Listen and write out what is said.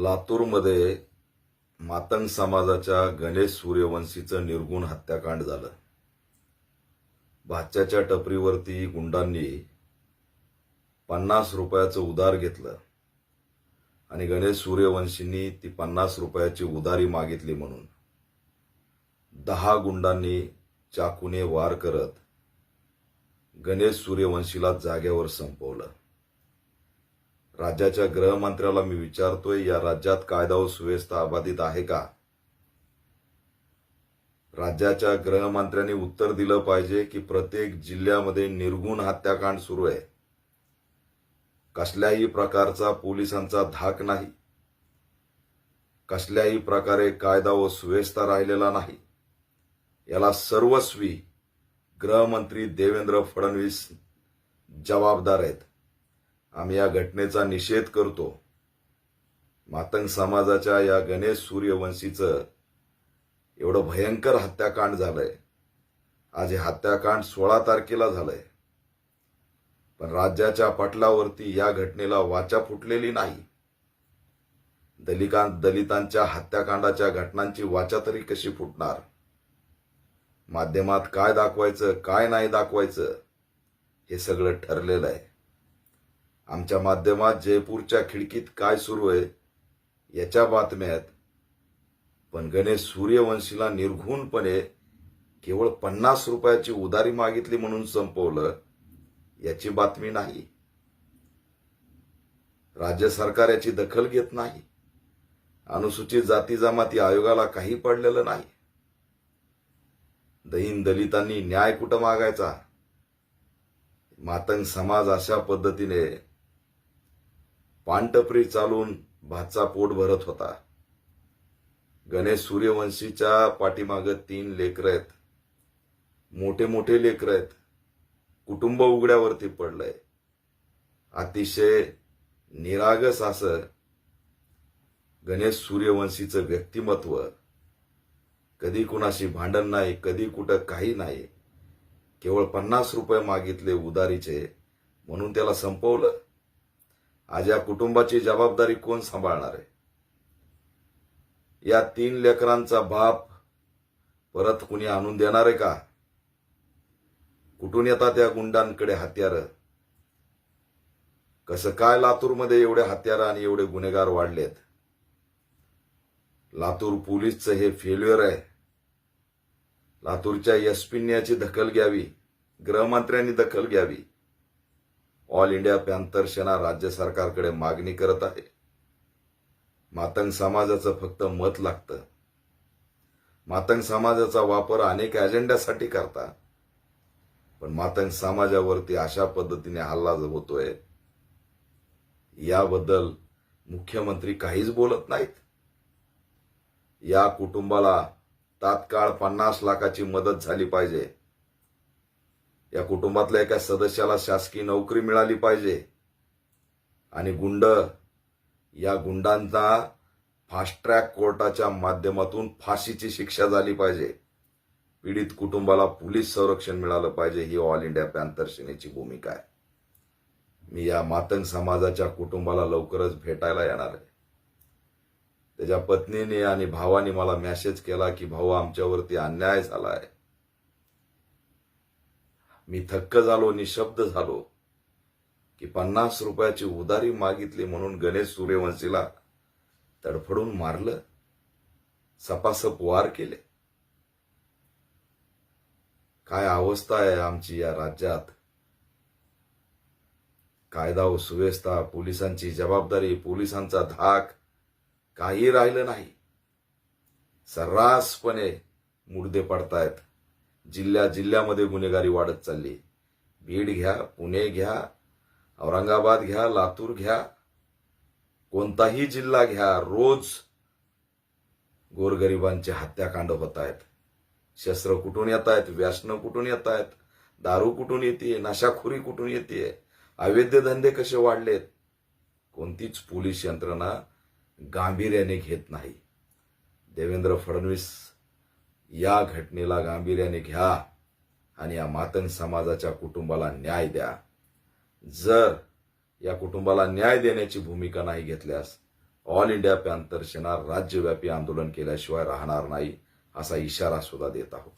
लातूरमध्ये मातंग समाजाच्या गणेश सूर्यवंशीचं निर्गुण हत्याकांड झालं. भाच्याच्या टपरीवरती गुंडांनी पन्नास रुपयाचं उधार घेतलं आणि गणेश सूर्यवंशींनी ती पन्नास रुपयाची उधारी मागितली म्हणून. दहा गुंडांनी चाकूने वार करत गणेश सूर्यवंशीला जागेवर संपवलं. राज्याच्या गृहमंत्र्याला मी विचारतोय या राज्यात कायदा व सुव्यवस्था अबाधित आहे का? राज्याच्या गृहमंत्र्यांनी उत्तर दिलं पाहिजे की प्रत्येक जिल्ह्यामध्ये निर्गुण हत्याकांड सुरू आहे. कसल्याही प्रकारचा पोलिसांचा धाक नाही. कसल्याही प्रकारे कायदा व सुव्यवस्था राहिलेला नाही. याला सर्वस्वी गृहमंत्री देवेंद्र फडणवीस जबाबदार आहेत. आम्ही या घटनेचा निषेध करतो. मातंग समाजाच्या या गणेश सूर्यवंशीचं एवढं भयंकर हत्याकांड झालंय. आज हे हत्याकांड सोळा तारखेला झालंय. पण राज्याच्या पटलावरती या घटनेला वाचा फुटलेली नाही. दलिकां दलितांच्या हत्याकांडाच्या घटनांची वाचा तरी कशी फुटणार? माध्यमात काय दाखवायचं काय नाही दाखवायचं हे सगळं ठरलेलं आहे. आमच्या माध्यमात जयपूरच्या खिडकीत काय सुरू आहे याच्या बातम्यात. पण गणेश सूर्यवंशीला निर्घुणपणे केवळ पन्नास रुपयाची उदारी मागितली म्हणून संपवलं याची बातमी नाही. राज्य सरकार याची दखल घेत नाही. अनुसूचित जाती जमाती आयोगाला काही पडलेलं नाही. दहीन दलितांनी न्याय कुठं मागायचा? मातंग समाज अशा पद्धतीने पानटपरी चालून भातचा पोट भरत होता. गणेश सूर्यवंशीच्या पाठीमागं तीन लेकर आहेत. मोठे मोठे लेकर आहेत. कुटुंब उघड्यावरती पडलंय. अतिशय निरागस असं गणेश सूर्यवंशीचं व्यक्तिमत्व. कधी कुणाशी भांडण नाही कधी कुठं काही नाही. केवळ पन्नास रुपये मागितले उदारीचे म्हणून त्याला संपवलं. आज या कुटुंबाची जबाबदारी कोण सांभाळणार आहे? या तीन लेकरांचा बाप परत कुणी आणून देणार आहे का? कुठून येतात त्या गुंडांकडे हत्यार? कसं काय लातूरमध्ये एवढे हत्यार आणि एवढे गुन्हेगार वाढलेत? लातूर पोलीसचं हे फेल्युअर आहे. लातूरच्या एसपींनी याची दखल घ्यावी. गृहमंत्र्यांनी दखल घ्यावी. ऑल इंडिया पॅन्थर सेना राज्य सरकारकडे मागणी करत आहे. मातंग समाजाचं फक्त मत लागतं. मातंग समाजाचा वापर अनेक अजेंड्यासाठी करता. पण मातंग समाजावरती अशा पद्धतीने हल्ला होतोय याबद्दल मुख्यमंत्री काहीच बोलत नाहीत. या कुटुंबाला तात्काळ पन्नास लाखाची मदत झाली पाहिजे. या कुटुंबातल्या एका सदस्याला शासकीय नोकरी मिळाली पाहिजे. आणि गुंड या गुंडांना फास्ट ट्रॅक कोर्टाच्या माध्यमातून फाशीची शिक्षा झाली पाहिजे. पीडित कुटुंबाला पोलीस संरक्षण मिळालं पाहिजे ही ऑल इंडिया पॅन्थर सेनेची भूमिका आहे. मी या मातंग समाजाच्या कुटुंबाला लवकरच भेटायला येणार आहे. त्याच्या पत्नीने आणि भावाने मला मेसेज केला की भाऊ आमच्यावरती अन्याय झाला आहे. मी थक्क झालो निशब्द झालो की पन्नास रुपयाची उदारी मागितली म्हणून गणेश सूर्यवंशीला तडफडून मारलं सपासप वार केले. काय अवस्था आहे आमची या राज्यात? कायदा व सुव्यवस्था पोलिसांची जबाबदारी पोलिसांचा धाक काही राहिलं नाही. सर्रासपणे मुडदे पडतायत. जिल्ह्या जिल्ह्यामध्ये गुन्हेगारी वाढत चालली. बीड घ्या पुणे घ्या औरंगाबाद घ्या लातूर घ्या कोणताही जिल्हा घ्या रोज गोरगरिबांचे हत्याकांड होत आहेत. शस्त्र कुठून येत आहेत? व्यासनं कुठून येत आहेत? दारू कुठून येते? नशाखोरी कुठून येते? अवैध धंदे कसे वाढलेत? कोणतीच पोलीस यंत्रणा गांभीर्याने घेत नाही. देवेंद्र फडणवीस या घटनेला गांभीर्याने घ्या आणि या मातंग समाजाच्या कुटुंबाला न्याय द्या. जर या कुटुंबाला न्याय देण्याची भूमिका नाही घेतल्यास ऑल इंडिया पॅन्थर सेना राज्यव्यापी आंदोलन केल्याशिवाय राहणार नाही असा इशारा सुद्धा देत आहोत.